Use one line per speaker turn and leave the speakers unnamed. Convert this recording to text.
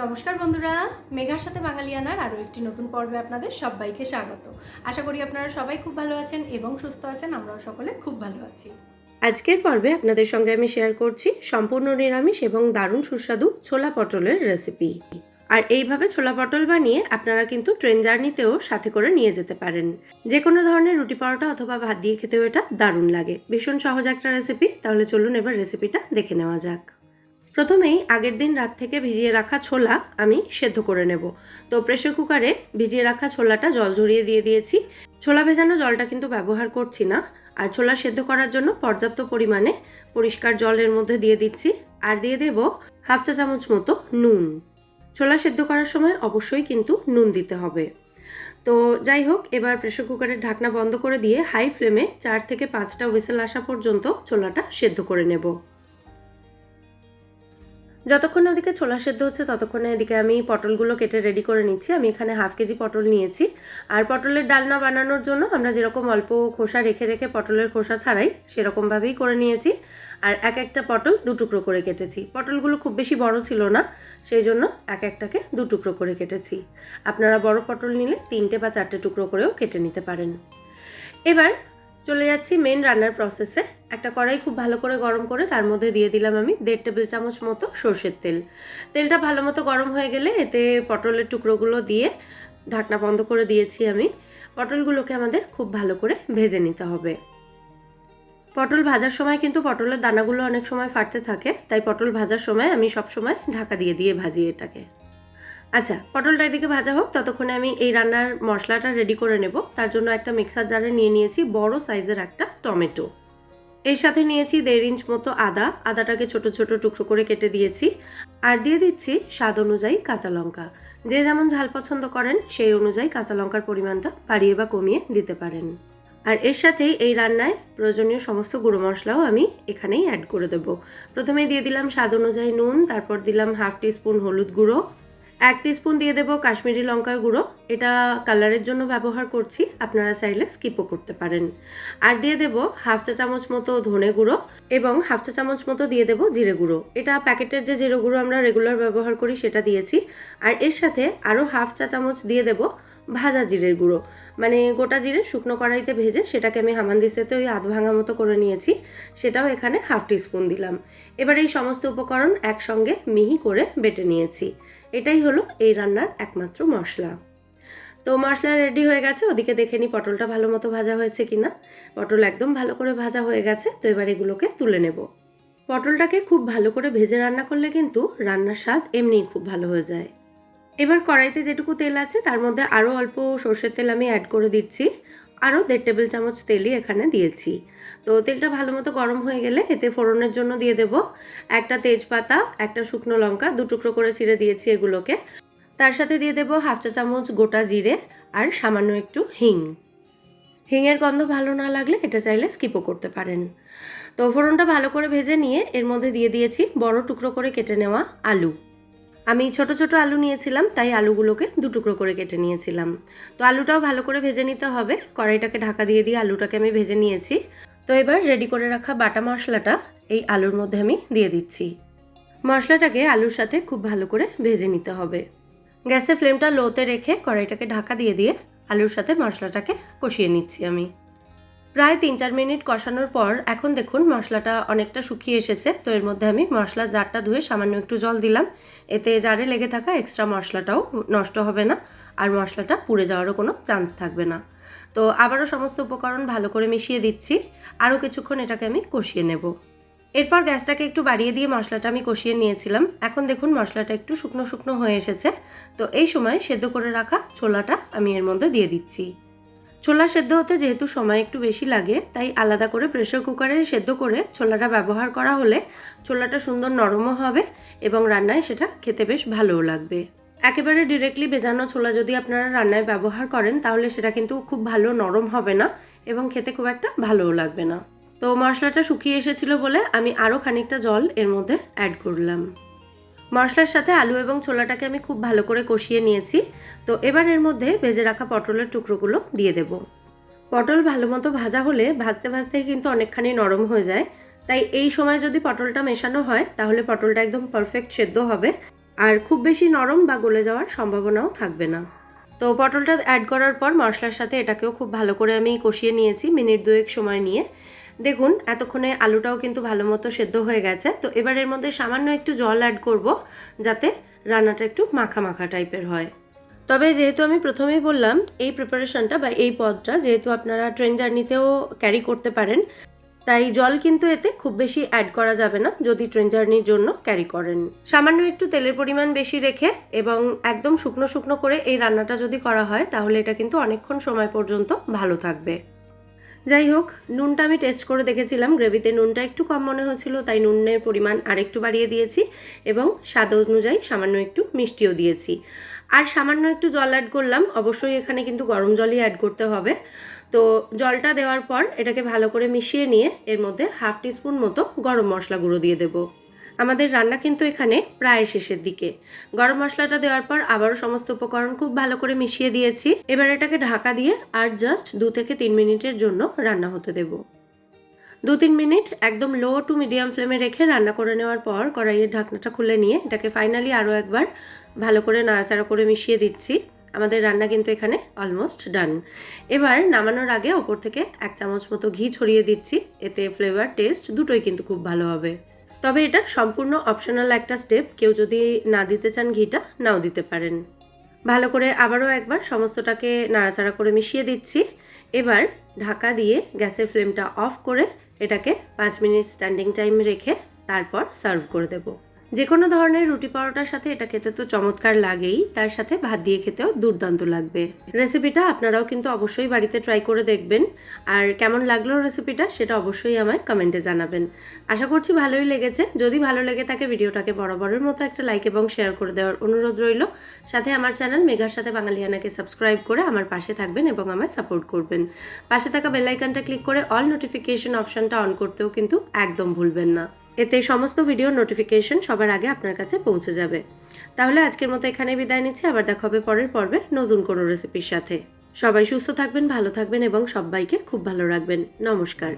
নমস্কার বন্ধুরা, মেঘার সাথে বাঙালিয়ানার আরও একটি নতুন পর্বে আপনাদের সবাইকে স্বাগত। আশা করি আপনারা সবাই খুব ভালো আছেন এবং সুস্থ আছেন, আমরাও সকলে খুব ভালো আছি।
আজকের পর্বে আপনাদের সঙ্গে আমি শেয়ার করছি সম্পূর্ণ নিরামিষ এবং দারুণ সুস্বাদু ছোলা পটলের রেসিপি আর এইভাবে ছোলা পটল বানিয়ে আপনারা কিন্তু ট্রেন জার্নিতেও সাথে করে নিয়ে যেতে পারেন। যে কোনো ধরনের রুটি পরোটা অথবা ভাত দিয়ে খেতেও এটা দারুণ লাগে। ভীষণ সহজ একটা রেসিপি তাহলে চলুন এবার রেসিপিটা দেখে নেওয়া যাক। প্রথমেই আগের দিন রাত থেকে ভিজিয়ে রাখা ছোলা আমি সেদ্ধ করে নেব। তো প্রেশার কুকারে ভিজিয়ে রাখা ছোলাটা জল ঝরিয়ে দিয়ে দিয়েছি। ছোলা ভেজানো জলটা কিন্তু ব্যবহার করছি না। আর ছোলা সেদ্ধ করার জন্য পর্যাপ্ত পরিমাণে পরিষ্কার জলের মধ্যে দিয়ে দিচ্ছি। আর দিয়ে দেব হাফ চা চামচ মতো নুন। ছোলা সেদ্ধ করার সময় অবশ্যই কিন্তু নুন দিতে হবে। তো যাই হোক, এবার প্রেশার কুকারের ঢাকনা বন্ধ করে দিয়ে হাই ফ্লেমে চার থেকে পাঁচটা হুইসেল আসা পর্যন্ত ছোলাটা সেদ্ধ করে নেব। যতক্ষণ ওদিকে ছোলা সেদ্ধ হচ্ছে, ততক্ষণে এদিকে আমি পটলগুলো কেটে রেডি করে নিচ্ছি। আমি এখানে হাফ কেজি পটল নিয়েছি। আর পটলের ডালনা বানানোর জন্য আমরা যেরকম অল্প খোসা রেখে রেখে পটলের খোসা ছাড়াই সেরকমভাবেই করে নিয়েছি। আর এক একটা পটল দু টুকরো করে কেটেছি। পটলগুলো খুব বেশি বড় ছিল না, সেই জন্য এক একটাকে দু টুকরো করে কেটেছি। আপনারা বড় পটল নিলে তিনটে বা চারটে টুকরো করেও কেটে নিতে পারেন। এবার চলে যাচ্ছি মেন রান্নার প্রসেসে একটা কড়াই খুব ভালো করে গরম করে তার মধ্যে দিয়ে দিলাম আমি দেড় টেবিল চামচ মতো সর্ষের তেল। তেলটা ভালো মতো গরম হয়ে গেলে এতে পটলের টুকরোগুলো দিয়ে ঢাকনা বন্ধ করে দিয়েছি আমি। পটলগুলোকে আমাদের খুব ভালো করে ভেজে নিতে হবে। পটল ভাজার সময় কিন্তু পটলের দানাগুলো অনেক সময় ফাটতে থাকে, তাই পটল ভাজার সময় আমি সব সময় ঢাকা দিয়ে দিয়ে ভাজি এটাকে। আচ্ছা পটলটা এদিকে ভাজা হোক, ততক্ষণে আমি এই রান্নার মশলাটা রেডি করে নেব। তার জন্য একটা মিক্সার জারে নিয়ে নিয়েছি বড় সাইজের একটা টমেটো। এর সাথে নিয়েছি দেড় ইঞ্চ মতো আদা। আদাটাকে ছোট ছোট টুকরো করে কেটে দিয়েছি। আর দিয়ে দিচ্ছি স্বাদ অনুযায়ী কাঁচা লঙ্কা। যে যেমন ঝাল পছন্দ করেন, সেই অনুযায়ী কাঁচা লঙ্কার পরিমাণটা বাড়িয়ে বা কমিয়ে দিতে পারেন। আর এর সাথেই এই রান্নায় প্রয়োজনীয় সমস্ত গুঁড়ো মশলাও আমি এখানেই অ্যাড করে দেব। প্রথমে দিয়ে দিলাম স্বাদ অনুযায়ী নুন, তারপর দিলাম হাফ টিস্পুন হলুদ গুঁড়ো। এক স্পুন দিয়ে দেবো কাশ্মীরি লঙ্কার গুঁড়ো। এটা কালারের জন্য ব্যবহার করছি, আপনারা চাইলে স্কিপও করতে পারেন। আর দিয়ে দেব হাফ চা চামচ মতো ধনে গুঁড়ো এবং হাফ চা চামচ মতো দিয়ে দেব জিরে গুঁড়ো। এটা প্যাকেটের যে জিরে গুঁড়ো আমরা রেগুলার ব্যবহার করি, সেটা দিয়েছি। আর এর সাথে আরও হাফ চা চামচ দিয়ে দেবো ভাজা জিরের গুঁড়ো। মানে গোটা জিরে শুকনো কড়াইতে ভেজে সেটাকে আমি হামানদিস্তাতে ওই আধ ভাঙা মতো করে নিয়েছি। সেটাও এখানে হাফ স্পুন দিলাম। এবার এই সমস্ত উপকরণ একসঙ্গে মিহি করে বেটে নিয়েছি। এটাই হলো এই রান্নার একমাত্র মশলা। তো মশলা রেডি হয়ে গেছে। ওদিকে দেখে নিই পটলটা ভালো মতো ভাজা হয়েছে কিনা। পটল একদম ভালো করে ভাজা হয়ে গেছে। তো এবার এগুলোকে তুলে নেব। পটলটাকে খুব ভালো করে ভেজে রান্না করলে কিন্তু রান্নার স্বাদ এমনিই খুব ভালো হয়ে যায়। এবার কড়াইতে যেটুকু তেল আছে, তার মধ্যে আরও অল্প সর্ষের তেল আমি অ্যাড করে দিচ্ছি। আরও দেড় টেবিল চামচ তেলই এখানে দিয়েছি। তো তেলটা ভালো মতো গরম হয়ে গেলে এতে ফোড়নের জন্য দিয়ে দেব একটা তেজপাতা, একটা শুকনো লঙ্কা, দু টুকরো করে ছিঁড়ে দিয়েছি এগুলোকে। তার সাথে দিয়ে দেব হাফ চা চামচ গোটা জিরে আর সামান্য একটু হিং। হিংয়ের গন্ধ ভালো না লাগলে এটা চাইলে স্কিপও করতে পারেন। তো ফোড়নটা ভালো করে ভেজে নিয়ে এর মধ্যে দিয়ে দিয়েছি বড় টুকরো করে কেটে নেওয়া আলু। আমি ছোট ছোট আলু নিয়েছিলাম, তাই আলুগুলোকে দু টুকরো করে কেটে নিয়েছিলাম। তো আলুটাও ভালো করে ভেজে নিতে হবে। কড়াইটাকে ঢাকা দিয়ে দিয়ে আলুটাকে আমি ভেজে নিয়েছি। তো এবার রেডি করে রাখা বাটা মশলাটা এই আলুর মধ্যে আমি দিয়ে দিচ্ছি। মশলাটাকে আলুর সাথে খুব ভালো করে ভেজে নিতে হবে। গ্যাসের ফ্লেমটা লোতে রেখে কড়াইটাকে ঢাকা দিয়ে দিয়ে আলুর সাথে মশলাটাকে কষিয়ে নিচ্ছি আমি। প্রায় তিন চার মিনিট কষানোর পর এখন দেখুন মশলাটা অনেকটা শুকিয়ে এসেছে। তো এর মধ্যে আমি মশলার জারটা ধুয়ে সামান্য একটু জল দিলাম। এতে জারে লেগে থাকা এক্সট্রা মশলাটাও নষ্ট হবে না আর মশলাটা পুড়ে যাওয়ারও কোনো চান্স থাকবে না। তো আবারও সমস্ত উপকরণ ভালো করে মিশিয়ে দিচ্ছি। আরও কিছুক্ষণ এটাকে আমি কষিয়ে নেব। এরপর গ্যাসটাকে একটু বাড়িয়ে দিয়ে মশলাটা আমি কষিয়ে নিয়েছিলাম। এখন দেখুন মশলাটা একটু শুকনো শুকনো হয়ে এসেছে। তো এই সময় সেদ্ধ করে রাখা ছোলাটা আমি এর মধ্যে দিয়ে দিচ্ছি। ছোলা সেদ্ধ হতে যেহেতু সময় একটু বেশি লাগে, তাই আলাদা করে প্রেশার কুকারে সেদ্ধ করে ছোলাটা ব্যবহার করা হলে ছোলাটা সুন্দর নরমও হবে এবং রান্নায় সেটা খেতে বেশ ভালোও লাগবে। একেবারে ডিরেক্টলি ভেজানো ছোলা যদি আপনারা রান্নায় ব্যবহার করেন, তাহলে সেটা কিন্তু খুব ভালো নরম হবে না এবং খেতে খুব একটা ভালোও লাগবে না। তো মশলাটা শুকিয়ে এসেছিল বলে আমি আরও খানিকটা জল এর মধ্যে অ্যাড করলাম। মশলার সাথে আলু এবং ছোলাটাকে আমি খুব ভালো করে কষিয়ে নিয়েছি। তো এবার এর মধ্যে ভেজে রাখা পটলের টুকরোগুলো দিয়ে দেব। পটল ভালো মতো ভাজা হলে ভাজতে ভাজতেই কিন্তু অনেকখানি নরম হয়ে যায়। তাই এই সময় যদি পটলটা মেশানো হয়, তাহলে পটলটা একদম পারফেক্ট সেদ্ধ হবে। আর খুব বেশি নরম বা গলে যাওয়ার সম্ভাবনাও থাকবে না। তো পটলটা অ্যাড করার পর মশলার সাথে এটাকেও খুব ভালো করে আমি কষিয়ে নিয়েছি মিনিট দুয়েক সময় নিয়ে। দেখুন, এতক্ষণে আলুটাও কিন্তু ভালো মতো সেদ্ধ হয়ে গেছে। তো এবার এর মধ্যে সামান্য একটু জল অ্যাড করব, যাতে রান্নাটা একটু মাখা মাখা টাইপের হয়। তবে যেহেতু আমি প্রথমেই বললাম, এই প্রিপারেশনটা বা এই পদটা যেহেতু আপনারা ট্রেন জার্নিতেও ক্যারি করতে পারেন, তাই জল কিন্তু এতে খুব বেশি অ্যাড করা যাবে না, যদি ট্রেন জার্নির জন্য ক্যারি করেন। সামান্য একটু তেলের পরিমাণ বেশি রেখে এবং একদম শুকনো শুকনো করে এই রান্নাটা যদি করা হয়, তাহলে এটা কিন্তু অনেকক্ষণ সময় পর্যন্ত ভালো থাকবে। যাই হোক, নুনটা আমি টেস্ট করে দেখেছিলাম। গ্রেভিতে নুনটা একটু কম মনে হচ্ছিল, তাই নুনের পরিমাণ আরেকটু বাড়িয়ে দিয়েছি এবং স্বাদ অনুযায়ী সামান্য একটু মিষ্টিও দিয়েছি। আর সামান্য একটু জল অ্যাড করলাম, অবশ্যই এখানে কিন্তু গরম জলই অ্যাড করতে হবে। তো জলটা দেওয়ার পর এটাকে ভালো করে মিশিয়ে নিয়ে এর মধ্যে হাফ টিস্পুন মতো গরম মশলা গুঁড়ো দিয়ে দেবো। আমাদের রান্না কিন্তু এখানে প্রায় শেষের দিকে। গরম মশলাটা দেওয়ার পর আবারও সমস্ত উপকরণ খুব ভালো করে মিশিয়ে দিয়েছি। এবার এটাকে ঢাকা দিয়ে আর জাস্ট দু থেকে তিন মিনিটের জন্য রান্না হতে দেবো। দু তিন মিনিট একদম লো টু মিডিয়াম ফ্লেমে রেখে রান্না করে নেওয়ার পর কড়াইয়ের ঢাকনাটা খুলে নিয়ে এটাকে ফাইনালি আরও একবার ভালো করে নাড়াচাড়া করে মিশিয়ে দিচ্ছি। আমাদের রান্না কিন্তু এখানে অলমোস্ট ডান এবার নামানোর আগে ওপর থেকে এক চামচ মতো ঘি ছড়িয়ে দিচ্ছি। এতে ফ্লেভার টেস্ট দুটোই কিন্তু খুব ভালো হবে। তবে এটা সম্পূর্ণ অপশনাল একটা স্টেপ কেউ যদি না দিতে চান ঘিটা, নাও দিতে পারেন। ভালো করে আবারও একবার সমস্তটাকে নাড়াচাড়া করে মিশিয়ে দিচ্ছি। এবার ঢাকা দিয়ে গ্যাসের ফ্লেমটা অফ করে এটাকে পাঁচ মিনিট স্ট্যান্ডিং টাইম রেখে তারপর সার্ভ করে দেব। যে কোনো ধরনের রুটি পরোটার সাথে এটা খেতে তো চমৎকার লাগেই, তার সাথে ভাত দিয়ে খেতেও দুর্দান্ত লাগবে। রেসিপিটা আপনারাও কিন্তু অবশ্যই বাড়িতে ট্রাই করে দেখবেন। আর কেমন লাগল রেসিপিটা সেটা অবশ্যই আমায় কমেন্টে জানাবেন। আশা করছি ভালোই লেগেছে। যদি ভালো লেগে থাকে ভিডিওটাকে বরাবরের মতো একটা লাইক এবং শেয়ার করে দেওয়ার অনুরোধ রইল। সাথে আমার চ্যানেল মেঘার সাথে বাঙালিয়ানাকে সাবস্ক্রাইব করে আমার পাশে থাকবেন এবং আমায় সাপোর্ট করবেন। পাশে থাকা বেল আইকনটা ক্লিক করে অল নোটিফিকেশন অপশনটা অন করতেও কিন্তু একদম ভুলবেন না। এতে সমস্ত ভিডিও নোটিফিকেশন সবার আগে আপনার কাছে পৌঁছে যাবে। তাহলে আজকের মতো এখানে বিদায় নিচ্ছি, আবার দেখা হবে পরের পর্বে নতুন কোনো রেসিপির সাথে। সবাই সুস্থ থাকবেন, ভালো থাকবেন এবং সবাইকে খুব ভালো রাখবেন। নমস্কার।